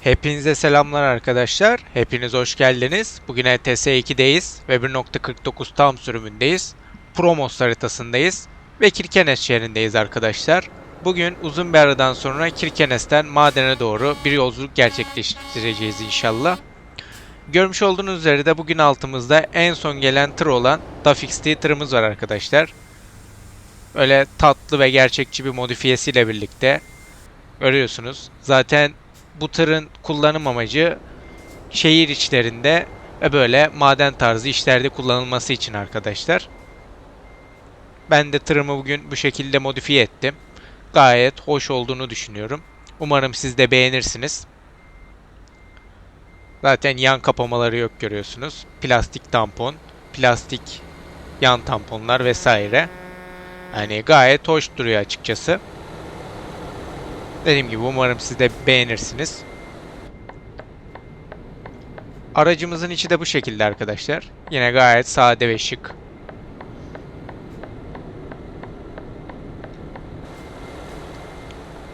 Hepinize selamlar arkadaşlar. Hepiniz hoş geldiniz. Bugün E ETS2'deyiz ve 1.49 tam sürümündeyiz. Promos haritasındayız ve Kirkenes şehrindeyiz arkadaşlar. Bugün uzun bir aradan sonra Kirkenes'ten madene doğru bir yolculuk gerçekleştireceğiz inşallah. Görmüş olduğunuz üzere de bugün altımızda en son gelen tır olan Dafix tırımız var arkadaşlar. Öyle tatlı ve gerçekçi bir modifiyesiyle birlikte görüyorsunuz. Zaten bu tırın kullanım amacı şehir içlerinde ve böyle maden tarzı işlerde kullanılması için arkadaşlar. Ben de tırımı bugün bu şekilde modifiye ettim. Gayet hoş olduğunu düşünüyorum. Umarım siz de beğenirsiniz. Zaten yan kapamaları yok görüyorsunuz. Plastik tampon, plastik yan tamponlar vesaire. Yani gayet hoş duruyor açıkçası. Dediğim gibi umarım siz de beğenirsiniz. Aracımızın içi de bu şekilde arkadaşlar. Yine gayet sade ve şık.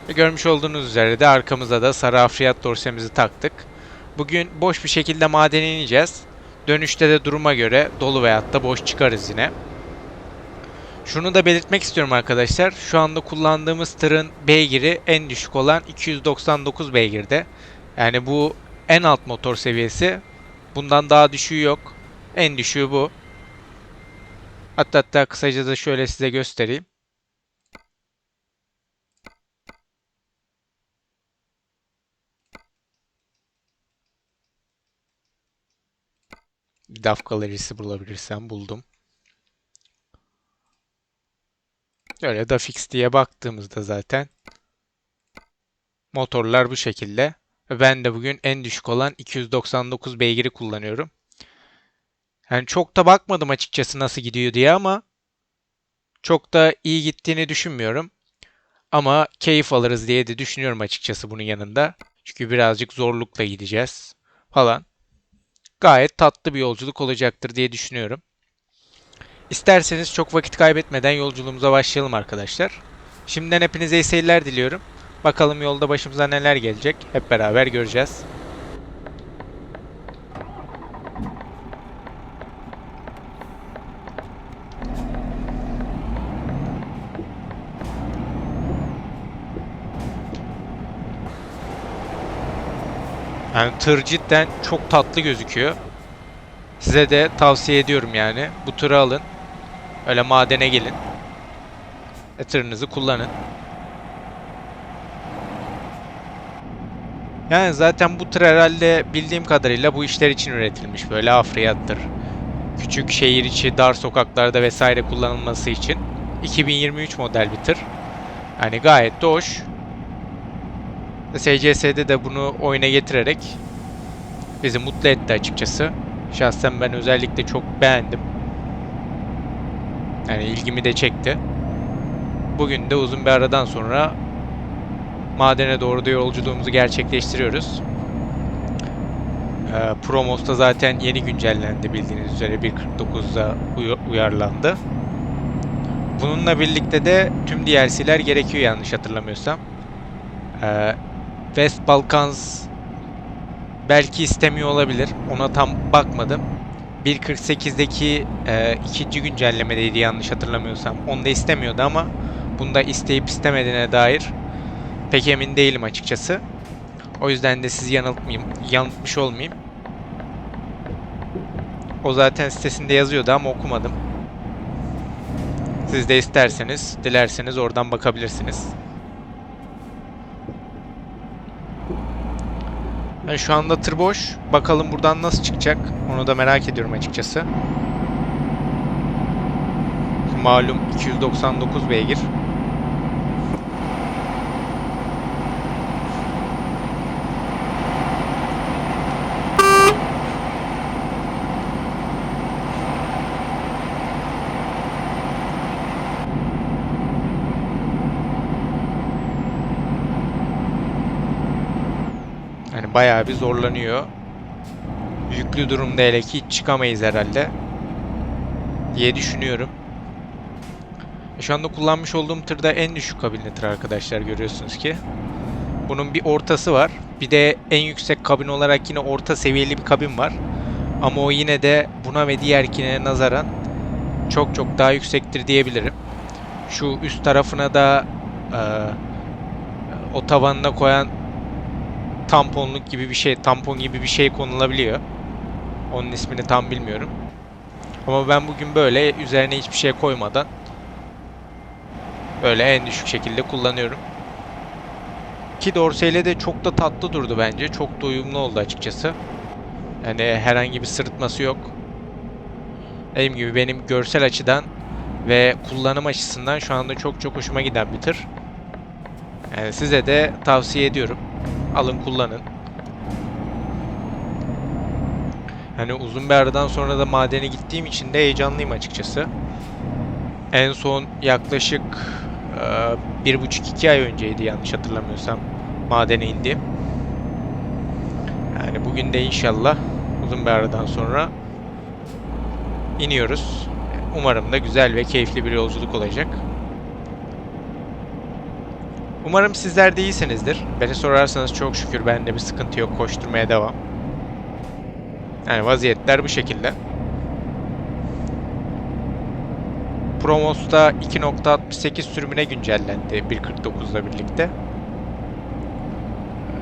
Görmüş olduğunuz üzere de arkamıza da sarı afriyat dorsemizi taktık. Bugün boş bir şekilde madene ineceğiz. Dönüşte de duruma göre dolu veyahut da boş çıkarız yine. Şunu da belirtmek istiyorum arkadaşlar. Şu anda kullandığımız tırın beygiri en düşük olan 299 beygirde. Yani bu en alt motor seviyesi. Bundan daha düşüğü yok. En düşüğü bu. Hatta hatta kısaca da şöyle size göstereyim. DAF galerisi bulabilirsem buldum. Öyle da fix diye baktığımızda zaten motorlar bu şekilde. Ben de bugün en düşük olan 299 beygiri kullanıyorum. Yani çok da bakmadım açıkçası nasıl gidiyor diye ama çok da iyi gittiğini düşünmüyorum. Ama keyif alırız diye de düşünüyorum açıkçası bunun yanında. Çünkü birazcık zorlukla gideceğiz falan. Gayet tatlı bir yolculuk olacaktır diye düşünüyorum. İsterseniz çok vakit kaybetmeden yolculuğumuza başlayalım arkadaşlar. Şimdiden hepinize iyi seyirler diliyorum. Bakalım yolda başımıza neler gelecek hep beraber göreceğiz. Yani tır cidden çok tatlı gözüküyor. Size de tavsiye ediyorum yani. Bu tırı alın. Öyle madene gelin. E, tırınızı kullanın. Yani zaten bu tır herhalde bildiğim kadarıyla bu işler için üretilmiş. Böyle afriyattır. Küçük şehir içi dar sokaklarda vesaire kullanılması için. 2023 model bir tır. Yani gayet de hoş. SCS'de de bunu oyuna getirerek bizi mutlu etti açıkçası. Şahsen ben özellikle çok beğendim. Yani ilgimi de çekti. Bugün de uzun bir aradan sonra madene doğru da yolculuğumuzu gerçekleştiriyoruz. Ee, Promos'ta zaten yeni güncellendi bildiğiniz üzere 1.49'da uy- uyarlandı. Bununla birlikte de tüm DLC'ler gerekiyor yanlış hatırlamıyorsam. Ee, West Balkans belki istemiyor olabilir. Ona tam bakmadım. 1.48'deki e, ikinci güncellemedeydi yanlış hatırlamıyorsam. Onda istemiyordu ama bunda isteyip istemediğine dair pek emin değilim açıkçası. O yüzden de sizi yanıltmayayım, yanıltmış olmayayım. O zaten sitesinde yazıyordu ama okumadım. Siz de isterseniz, dilerseniz oradan bakabilirsiniz. Ben şu anda tır boş. Bakalım buradan nasıl çıkacak. Onu da merak ediyorum açıkçası. Malum 299 beygir. Yani bayağı bir zorlanıyor. Yüklü durumda hele ki hiç çıkamayız herhalde. Diye düşünüyorum. Şu anda kullanmış olduğum tırda en düşük kabinli tır arkadaşlar görüyorsunuz ki. Bunun bir ortası var. Bir de en yüksek kabin olarak yine orta seviyeli bir kabin var. Ama o yine de buna ve diğerkine nazaran çok çok daha yüksektir diyebilirim. Şu üst tarafına da e, o tavanına koyan tamponluk gibi bir şey, tampon gibi bir şey konulabiliyor. Onun ismini tam bilmiyorum. Ama ben bugün böyle üzerine hiçbir şey koymadan böyle en düşük şekilde kullanıyorum. Ki dorseyle de çok da tatlı durdu bence. Çok da uyumlu oldu açıkçası. Yani herhangi bir sırıtması yok. Dediğim gibi benim görsel açıdan ve kullanım açısından şu anda çok çok hoşuma giden bir tır. Yani size de tavsiye ediyorum. Alın kullanın. Hani uzun bir aradan sonra da madene gittiğim için de heyecanlıyım açıkçası. En son yaklaşık e, bir buçuk iki ay önceydi yanlış hatırlamıyorsam madene indiğim. Yani bugün de inşallah uzun bir aradan sonra iniyoruz. Umarım da güzel ve keyifli bir yolculuk olacak. Umarım sizler de iyisinizdir. Beni sorarsanız çok şükür bende bir sıkıntı yok. Koşturmaya devam. Yani vaziyetler bu şekilde. Promos'ta 2.68 sürümüne güncellendi 1.49'la birlikte. Ee,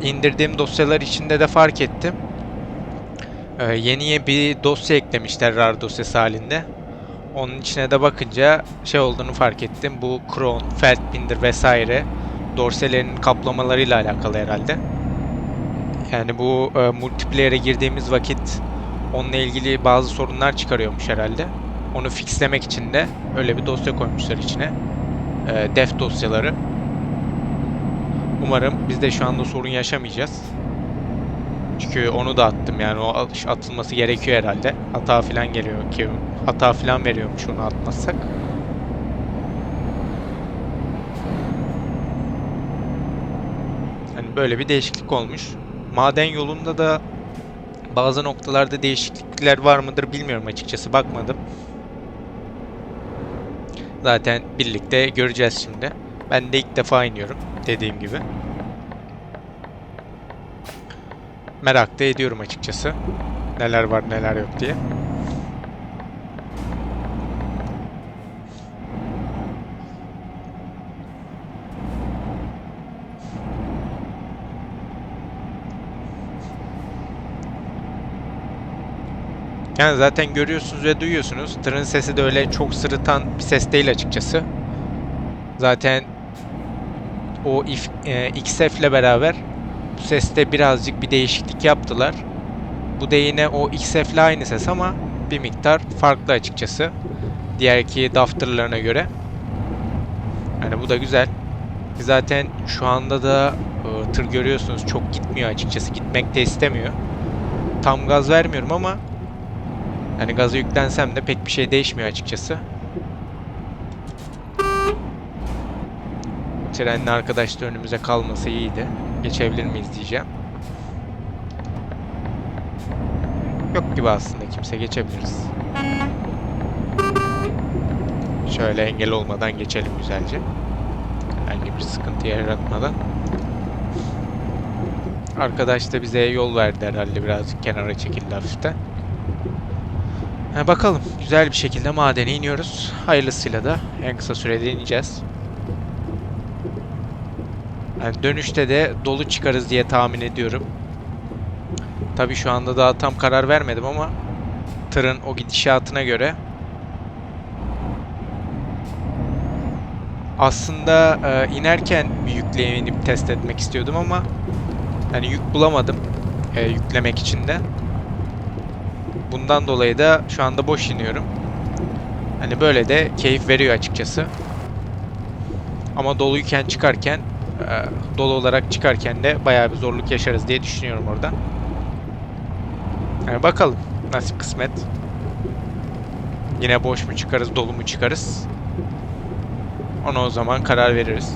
İndirdiğim dosyalar içinde de fark ettim. Ee, yeniye bir dosya eklemişler RAR dosyası halinde. Onun içine de bakınca şey olduğunu fark ettim. Bu Kron, Feldbinder vesaire dorselerin kaplamalarıyla alakalı herhalde. Yani bu e, multiplayer'e girdiğimiz vakit onunla ilgili bazı sorunlar çıkarıyormuş herhalde. Onu fixlemek için de öyle bir dosya koymuşlar içine. E, def dosyaları. Umarım biz de şu anda sorun yaşamayacağız. Çünkü onu da attım yani o atılması gerekiyor herhalde. Hata falan geliyor ki hata falan veriyormuş onu atmazsak. Hani böyle bir değişiklik olmuş. Maden yolunda da bazı noktalarda değişiklikler var mıdır bilmiyorum açıkçası bakmadım. Zaten birlikte göreceğiz şimdi. Ben de ilk defa iniyorum dediğim gibi. Merak da ediyorum açıkçası. Neler var neler yok diye. Yani zaten görüyorsunuz ve duyuyorsunuz. Tırın sesi de öyle çok sırıtan bir ses değil açıkçası. Zaten o if, e, XF ile beraber seste birazcık bir değişiklik yaptılar. Bu da yine o XF ile aynı ses ama bir miktar farklı açıkçası. Diğer iki DAF tırlarına göre. Yani bu da güzel. Zaten şu anda da e, tır görüyorsunuz çok gitmiyor açıkçası. Gitmek de istemiyor. Tam gaz vermiyorum ama yani gaza yüklensem de pek bir şey değişmiyor açıkçası. Trenli arkadaş da önümüze kalması iyiydi. Geçebilir miyiz diyeceğim. Yok gibi aslında kimse geçebiliriz. Şöyle engel olmadan geçelim güzelce. Herhangi bir sıkıntı yaratmadan. Arkadaş da bize yol verdi herhalde birazcık kenara çekildi hafiften. Ha, bakalım güzel bir şekilde madene iniyoruz. Hayırlısıyla da en kısa sürede ineceğiz. Yani dönüşte de dolu çıkarız diye tahmin ediyorum. Tabii şu anda daha tam karar vermedim ama tırın o gidişatına göre aslında e, inerken bir yükle inip test etmek istiyordum ama yani yük bulamadım e, yüklemek için de. Bundan dolayı da şu anda boş iniyorum. Hani böyle de keyif veriyor açıkçası. Ama doluyken çıkarken e, dolu olarak çıkarken de bayağı bir zorluk yaşarız diye düşünüyorum orada. Yani bakalım nasip kısmet. Yine boş mu çıkarız, dolu mu çıkarız? Ona o zaman karar veririz.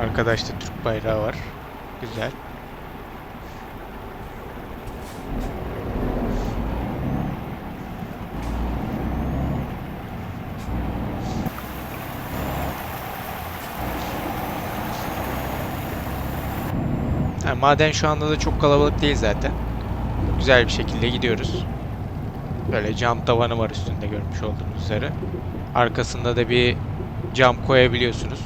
Arkadaşta Türk bayrağı var. Güzel. Yani maden şu anda da çok kalabalık değil zaten. Güzel bir şekilde gidiyoruz. Böyle cam tavanı var üstünde görmüş olduğunuz üzere. Arkasında da bir cam koyabiliyorsunuz.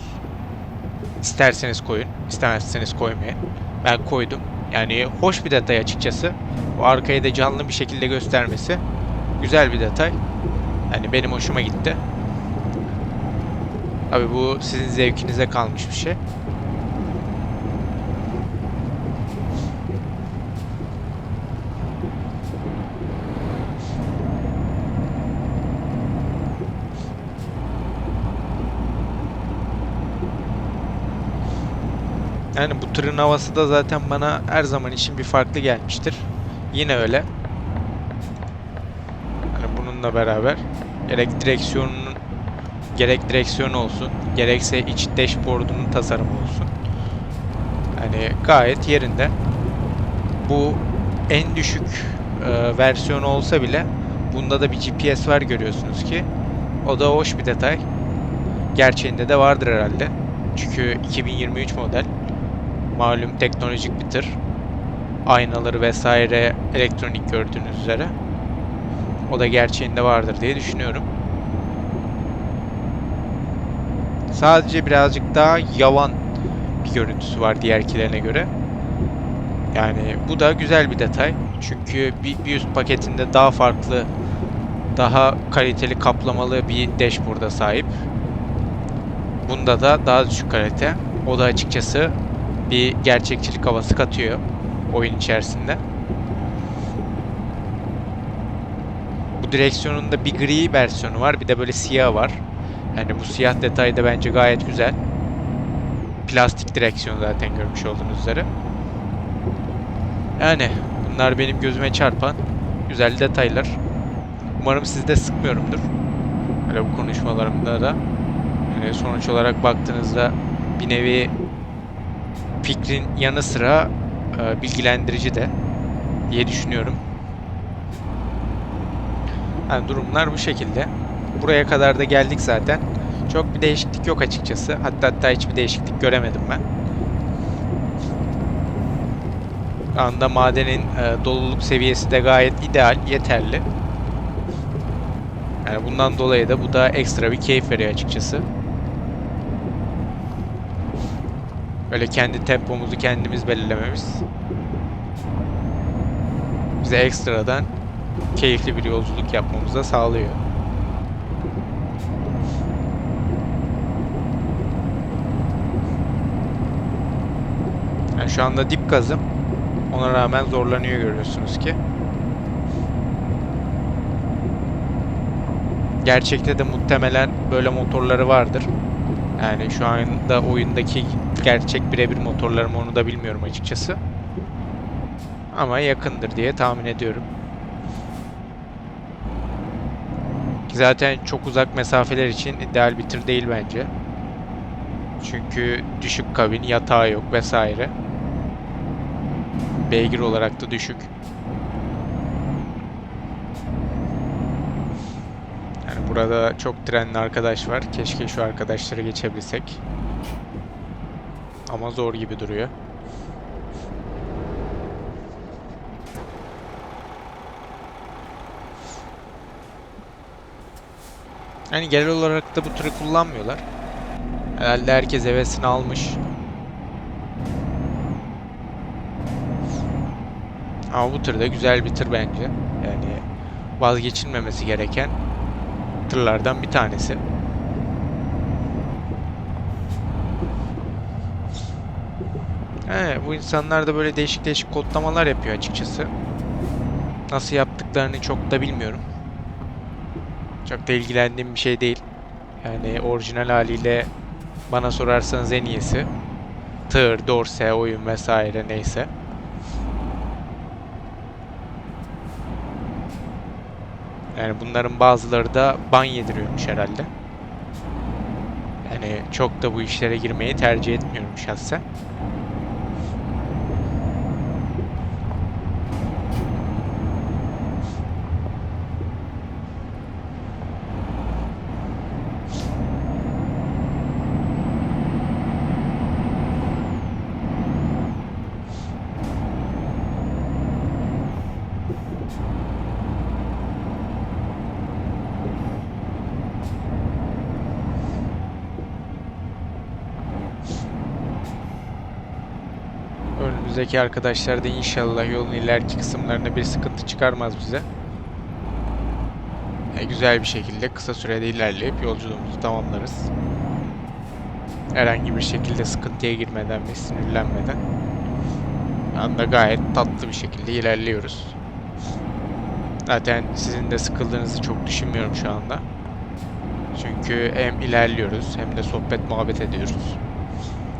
İsterseniz koyun, istemezseniz koymayın. Ben koydum. Yani hoş bir detay açıkçası. Bu arkayı da canlı bir şekilde göstermesi güzel bir detay. Yani benim hoşuma gitti. Abi bu sizin zevkinize kalmış bir şey. Tırın havası da zaten bana her zaman için bir farklı gelmiştir. Yine öyle. Yani bununla beraber gerek direksiyonun gerek direksiyon olsun, gerekse iç dashboard'unun tasarımı olsun. Yani gayet yerinde. Bu en düşük e, versiyonu olsa bile bunda da bir GPS var görüyorsunuz ki. O da hoş bir detay. Gerçeğinde de vardır herhalde. Çünkü 2023 model malum teknolojik bir tır. Aynaları vesaire elektronik gördüğünüz üzere. O da gerçeğinde vardır diye düşünüyorum. Sadece birazcık daha yavan bir görüntüsü var diğerkilerine göre. Yani bu da güzel bir detay. Çünkü bir, bir üst paketinde daha farklı, daha kaliteli kaplamalı bir dashboard'a sahip. Bunda da daha düşük kalite. O da açıkçası bir gerçekçilik havası katıyor oyun içerisinde. Bu direksiyonun da bir gri versiyonu var. Bir de böyle siyah var. Yani bu siyah detay da bence gayet güzel. Plastik direksiyon zaten görmüş olduğunuz üzere. Yani bunlar benim gözüme çarpan güzel detaylar. Umarım sizi de sıkmıyorumdur. Böyle bu konuşmalarımda da. Yani sonuç olarak baktığınızda bir nevi fikrin yanı sıra e, bilgilendirici de diye düşünüyorum. Yani durumlar bu şekilde. Buraya kadar da geldik zaten. Çok bir değişiklik yok açıkçası. Hatta hatta hiçbir değişiklik göremedim ben. Şu anda madenin e, doluluk seviyesi de gayet ideal, yeterli. Yani bundan dolayı da bu da ekstra bir keyif veriyor açıkçası. Böyle kendi tempomuzu kendimiz belirlememiz bize ekstradan keyifli bir yolculuk yapmamıza sağlıyor. Yani şu anda dip gazım. Ona rağmen zorlanıyor görüyorsunuz ki. Gerçekte de muhtemelen böyle motorları vardır. Yani şu anda oyundaki gerçek birebir motorlarım onu da bilmiyorum açıkçası. Ama yakındır diye tahmin ediyorum. Ki zaten çok uzak mesafeler için ideal bir tır değil bence. Çünkü düşük kabin, yatağı yok vesaire. Beygir olarak da düşük. Yani burada çok trenli arkadaş var. Keşke şu arkadaşları geçebilsek. Ama zor gibi duruyor. Yani genel olarak da bu tırı kullanmıyorlar. Herhalde herkes hevesini almış. Ama bu tır da güzel bir tır bence. Yani vazgeçilmemesi gereken tırlardan bir tanesi. He, bu insanlar da böyle değişik değişik kodlamalar yapıyor açıkçası. Nasıl yaptıklarını çok da bilmiyorum. Çok da ilgilendiğim bir şey değil. Yani orijinal haliyle bana sorarsanız en iyisi. Tır, dorse, oyun vesaire neyse. Yani bunların bazıları da ban yediriyormuş herhalde. Hani çok da bu işlere girmeyi tercih etmiyorum şahsen. Önümüzdeki arkadaşlar da inşallah yolun ileriki kısımlarında bir sıkıntı çıkarmaz bize. E, güzel bir şekilde kısa sürede ilerleyip yolculuğumuzu tamamlarız. Herhangi bir şekilde sıkıntıya girmeden ve sinirlenmeden. Anda gayet tatlı bir şekilde ilerliyoruz. Zaten sizin de sıkıldığınızı çok düşünmüyorum şu anda. Çünkü hem ilerliyoruz hem de sohbet muhabbet ediyoruz.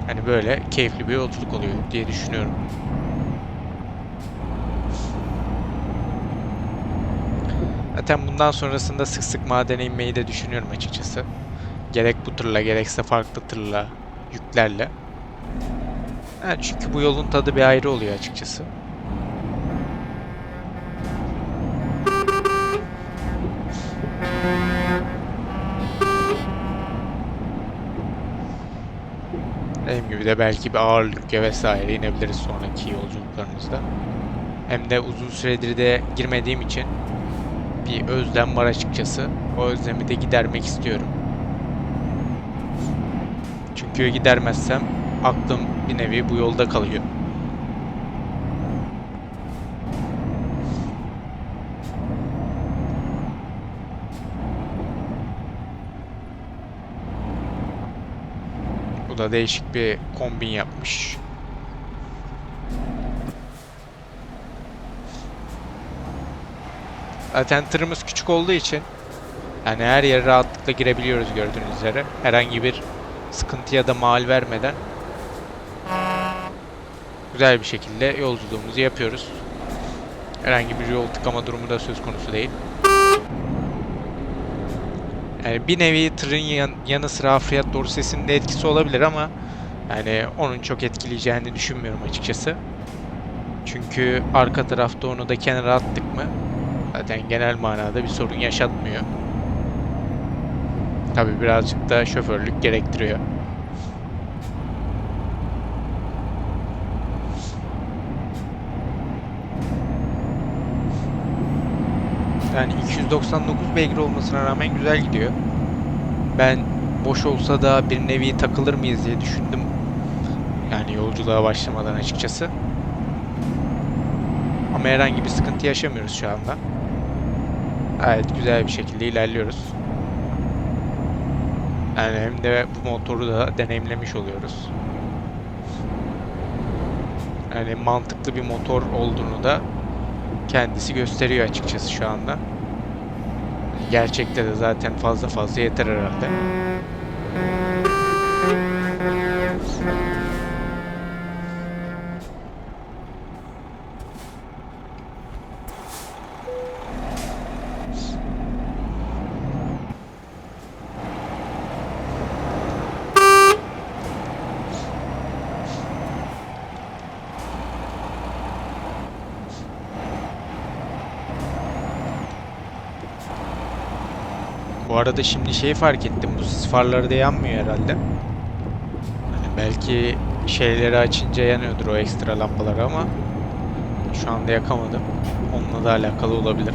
Hani böyle keyifli bir yolculuk oluyor diye düşünüyorum. Zaten bundan sonrasında sık sık madene inmeyi de düşünüyorum açıkçası. Gerek bu tırla gerekse farklı tırla, yüklerle. Ha, çünkü bu yolun tadı bir ayrı oluyor açıkçası. Dediğim gibi de belki bir ağırlık ya vesaire inebiliriz sonraki yolculuklarımızda. Hem de uzun süredir de girmediğim için bir özlem var açıkçası. O özlemi de gidermek istiyorum. Çünkü gidermezsem aklım bir nevi bu yolda kalıyor. Bu da değişik bir kombin yapmış. Zaten tırımız küçük olduğu için yani her yere rahatlıkla girebiliyoruz gördüğünüz üzere. Herhangi bir sıkıntıya da mal vermeden güzel bir şekilde yolculuğumuzu yapıyoruz. Herhangi bir yol tıkama durumu da söz konusu değil. Yani bir nevi tırın yan, yanı sıra hafriyat doğru sesinin de etkisi olabilir ama yani onun çok etkileyeceğini düşünmüyorum açıkçası. Çünkü arka tarafta onu da kenara attık mı zaten genel manada bir sorun yaşatmıyor. Tabi birazcık da şoförlük gerektiriyor. Yani 299 beygir olmasına rağmen güzel gidiyor. Ben boş olsa da bir nevi takılır mıyız diye düşündüm. Yani yolculuğa başlamadan açıkçası. Ama herhangi bir sıkıntı yaşamıyoruz şu anda. Gayet güzel bir şekilde ilerliyoruz. Yani hem de bu motoru da deneyimlemiş oluyoruz. Yani mantıklı bir motor olduğunu da kendisi gösteriyor açıkçası şu anda. Gerçekte de zaten fazla fazla yeter herhalde. Arada şimdi şeyi fark ettim. Bu sis farları da yanmıyor herhalde. Hani belki şeyleri açınca yanıyordur o ekstra lambalar ama şu anda yakamadım. Onunla da alakalı olabilir.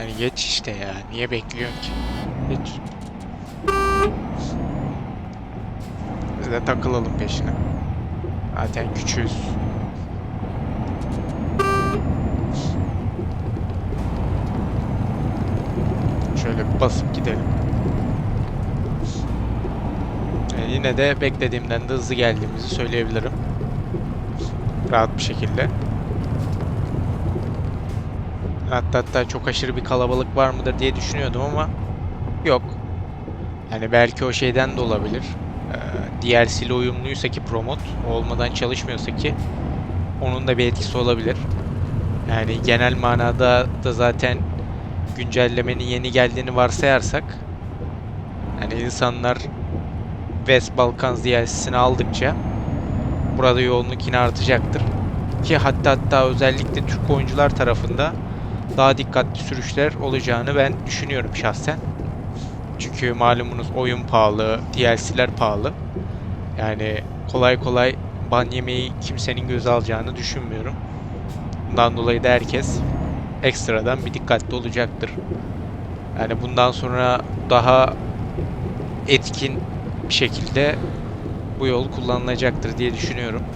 Yani geç işte ya. Niye bekliyorsun ki? Geç. Biz de takılalım peşine. Zaten küçüğüz. Şöyle basıp gidelim. Yani yine de beklediğimden de hızlı geldiğimizi söyleyebilirim. Rahat bir şekilde. Hatta hatta çok aşırı bir kalabalık var mıdır diye düşünüyordum ama yok. Yani belki o şeyden de olabilir. Ee, DLC ile uyumluysa ki promot, olmadan çalışmıyorsa ki onun da bir etkisi olabilir. Yani genel manada da zaten güncellemenin yeni geldiğini varsayarsak yani insanlar West Balkans DLC'sini aldıkça burada yoğunluk yine artacaktır. Ki hatta hatta özellikle Türk oyuncular tarafında daha dikkatli sürüşler olacağını ben düşünüyorum şahsen. Çünkü malumunuz oyun pahalı, DLC'ler pahalı. Yani kolay kolay ban yemeyi kimsenin göze alacağını düşünmüyorum. Bundan dolayı da herkes ekstradan bir dikkatli olacaktır. Yani bundan sonra daha etkin bir şekilde bu yol kullanılacaktır diye düşünüyorum.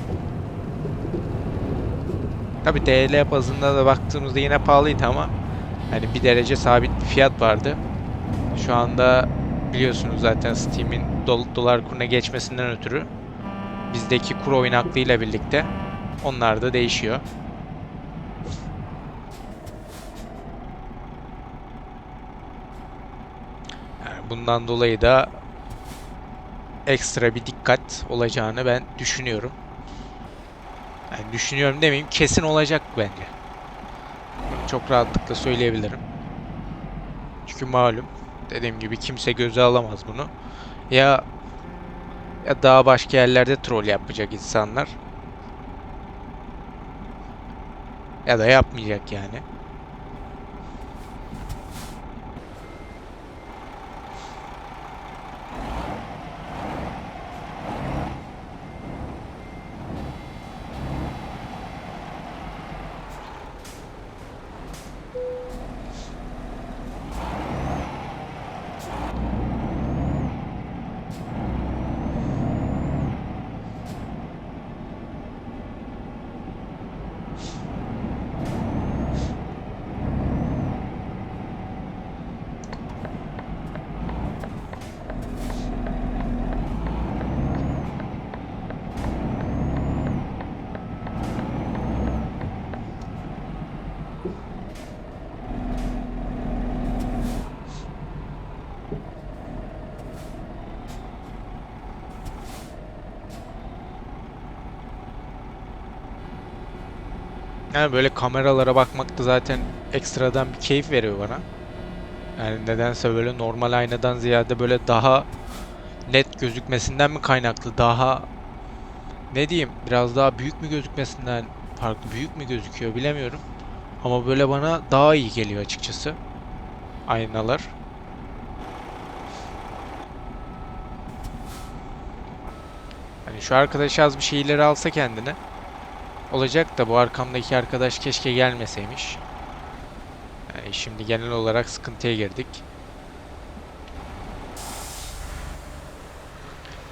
Tabi DL bazında da baktığımızda yine pahalıydı ama hani bir derece sabit bir fiyat vardı. Şu anda biliyorsunuz zaten Steam'in dol- dolar kuruna geçmesinden ötürü bizdeki kur oynaklığıyla birlikte onlar da değişiyor. Yani bundan dolayı da ekstra bir dikkat olacağını ben düşünüyorum. Yani düşünüyorum demeyeyim kesin olacak bence. Çok rahatlıkla söyleyebilirim. Çünkü malum dediğim gibi kimse göze alamaz bunu. Ya ya daha başka yerlerde troll yapacak insanlar. Ya da yapmayacak yani. Yani böyle kameralara bakmak da zaten ekstradan bir keyif veriyor bana. Yani nedense böyle normal aynadan ziyade böyle daha net gözükmesinden mi kaynaklı, daha ne diyeyim, biraz daha büyük mü gözükmesinden farklı, büyük mü gözüküyor bilemiyorum. Ama böyle bana daha iyi geliyor açıkçası. Aynalar. Hani şu arkadaş az bir şeyleri alsa kendine olacak da bu arkamdaki arkadaş keşke gelmeseymiş. Yani şimdi genel olarak sıkıntıya girdik.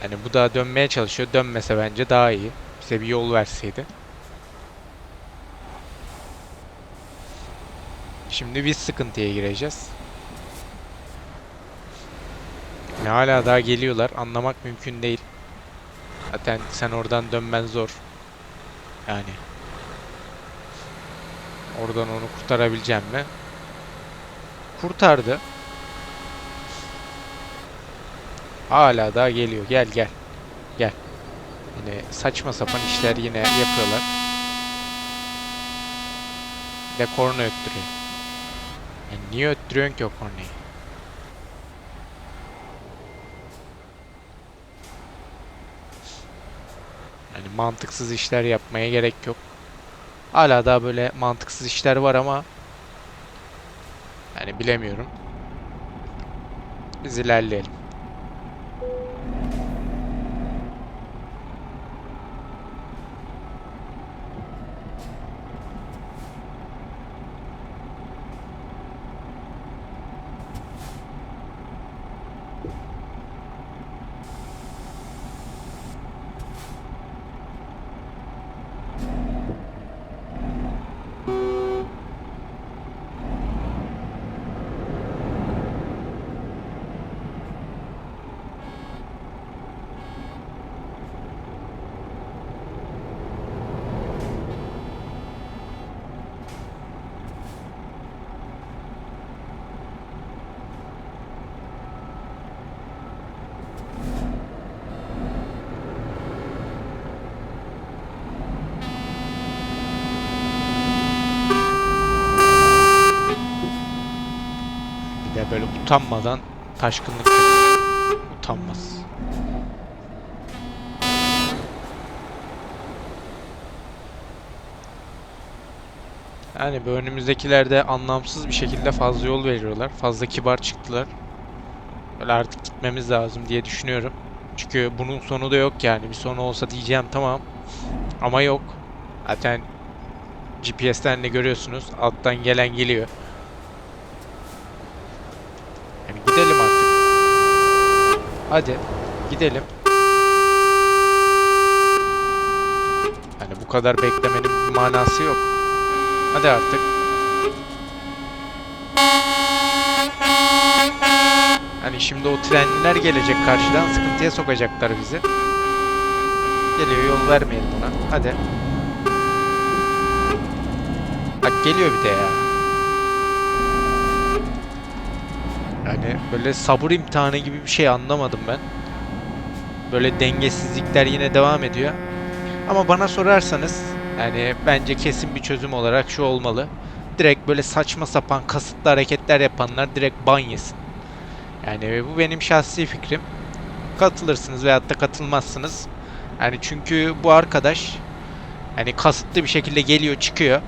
Yani bu da dönmeye çalışıyor. Dönmese bence daha iyi. Bize bir yol verseydi. Şimdi biz sıkıntıya gireceğiz. Yani hala daha geliyorlar. Anlamak mümkün değil. Zaten sen oradan dönmen zor. Yani. Oradan onu kurtarabileceğim mi? Kurtardı. Hala daha geliyor. Gel gel. Gel. Yine saçma sapan işler yine yapıyorlar. Bir de korna öttürüyor. Yani niye öttürüyorsun ki o kornayı? Mantıksız işler yapmaya gerek yok. Hala daha böyle mantıksız işler var ama yani bilemiyorum. Biz ilerleyelim. Utanmadan taşkınlık. Utanmaz. Yani bu önümüzdekiler de anlamsız bir şekilde fazla yol veriyorlar. Fazla kibar çıktılar. Böyle artık gitmemiz lazım diye düşünüyorum. Çünkü bunun sonu da yok yani. Bir sonu olsa diyeceğim tamam. Ama yok. Zaten GPS'ten de görüyorsunuz. Alttan gelen geliyor. Hadi gidelim. Yani bu kadar beklemenin bir manası yok. Hadi artık. Hani şimdi o trenliler gelecek karşıdan sıkıntıya sokacaklar bizi. Geliyor yol vermeyelim ona. Hadi. Bak geliyor bir de ya. Yani böyle sabır imtihanı gibi bir şey anlamadım ben. Böyle dengesizlikler yine devam ediyor. Ama bana sorarsanız yani bence kesin bir çözüm olarak şu olmalı. Direkt böyle saçma sapan kasıtlı hareketler yapanlar direkt ban yesin. Yani bu benim şahsi fikrim. Katılırsınız veyahut da katılmazsınız. Yani çünkü bu arkadaş yani kasıtlı bir şekilde geliyor çıkıyor.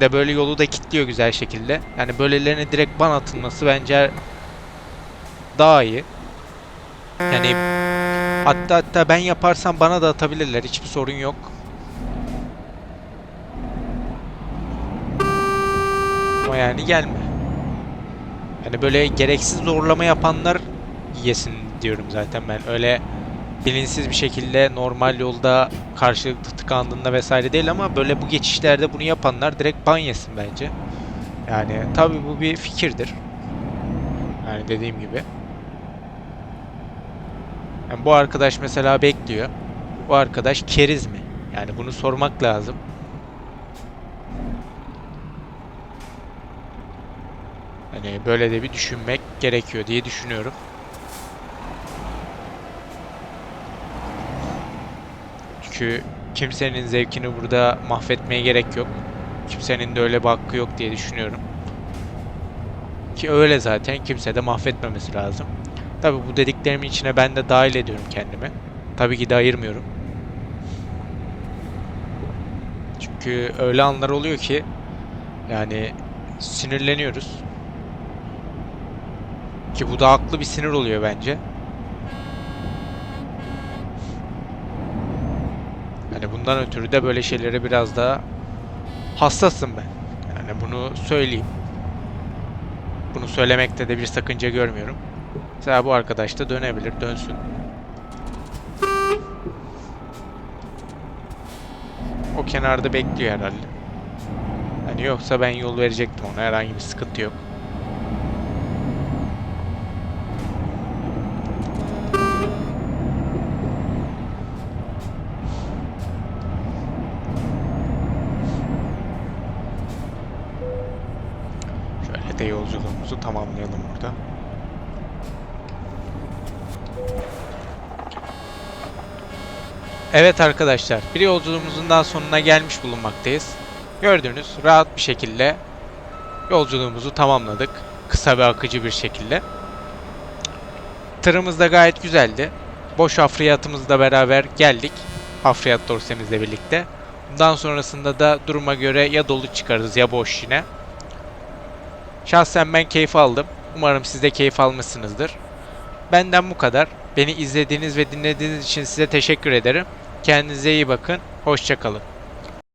De böyle yolu da kilitliyor güzel şekilde. Yani böylelerine direkt ban atılması bence daha iyi. Yani hatta hatta ben yaparsam bana da atabilirler. Hiçbir sorun yok. Ama yani gelme. Yani böyle gereksiz zorlama yapanlar yesin diyorum zaten ben. Öyle bilinçsiz bir şekilde normal yolda karşılıklı tıkandığında vesaire değil ama böyle bu geçişlerde bunu yapanlar direkt ban yesin bence. Yani tabii bu bir fikirdir. Yani dediğim gibi. Yani bu arkadaş mesela bekliyor. Bu arkadaş keriz mi? Yani bunu sormak lazım. Hani böyle de bir düşünmek gerekiyor diye düşünüyorum. Çünkü kimsenin zevkini burada mahvetmeye gerek yok. Kimsenin de öyle bir hakkı yok diye düşünüyorum. Ki öyle zaten kimse de mahvetmemesi lazım. Tabi bu dediklerimin içine ben de dahil ediyorum kendimi. Tabii ki de ayırmıyorum. Çünkü öyle anlar oluyor ki yani sinirleniyoruz. Ki bu da haklı bir sinir oluyor bence. Yani bundan ötürü de böyle şeylere biraz daha hassasım ben. Yani bunu söyleyeyim. Bunu söylemekte de bir sakınca görmüyorum. Mesela bu arkadaş da dönebilir, dönsün. O kenarda bekliyor herhalde. Hani yoksa ben yol verecektim ona. Herhangi bir sıkıntı yok. Şöyle de yolculuğumuzu tamamlayalım burada. Evet arkadaşlar, bir yolculuğumuzun daha sonuna gelmiş bulunmaktayız. Gördüğünüz rahat bir şekilde yolculuğumuzu tamamladık. Kısa ve akıcı bir şekilde. Tırımız da gayet güzeldi. Boş hafriyatımızla beraber geldik. Hafriyat dorsemizle birlikte. Bundan sonrasında da duruma göre ya dolu çıkarız ya boş yine. Şahsen ben keyif aldım. Umarım siz de keyif almışsınızdır. Benden bu kadar. Beni izlediğiniz ve dinlediğiniz için size teşekkür ederim. Kendinize iyi bakın. Hoşçakalın.